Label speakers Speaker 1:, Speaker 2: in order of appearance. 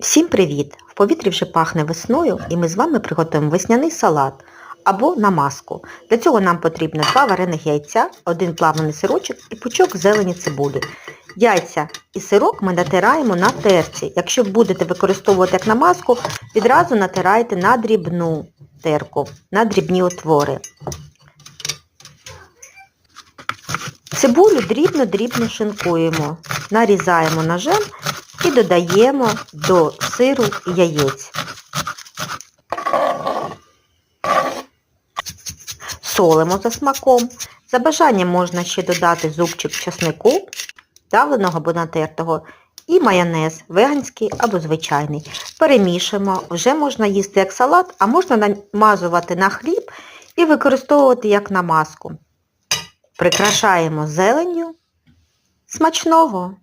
Speaker 1: Всім привіт! В повітрі вже пахне весною і ми з вами приготуємо весняний салат або намазку. Для цього нам потрібно 2 варених яйця, один плавлений сирочок і пучок зелені цибулі. Яйця і сирок ми натираємо на терці. Якщо будете використовувати як намазку, відразу натирайте на дрібну терку, на дрібні отвори. Цибулю дрібно-дрібно шинкуємо, нарізаємо ножем і додаємо до сиру яєць. Солимо за смаком. За бажанням можна ще додати зубчик часнику, давленого або натертого, і майонез, веганський або звичайний. Перемішуємо, вже можна їсти як салат, а можна намазувати на хліб і використовувати як намазку. Прикрашаємо зеленню. Смачного!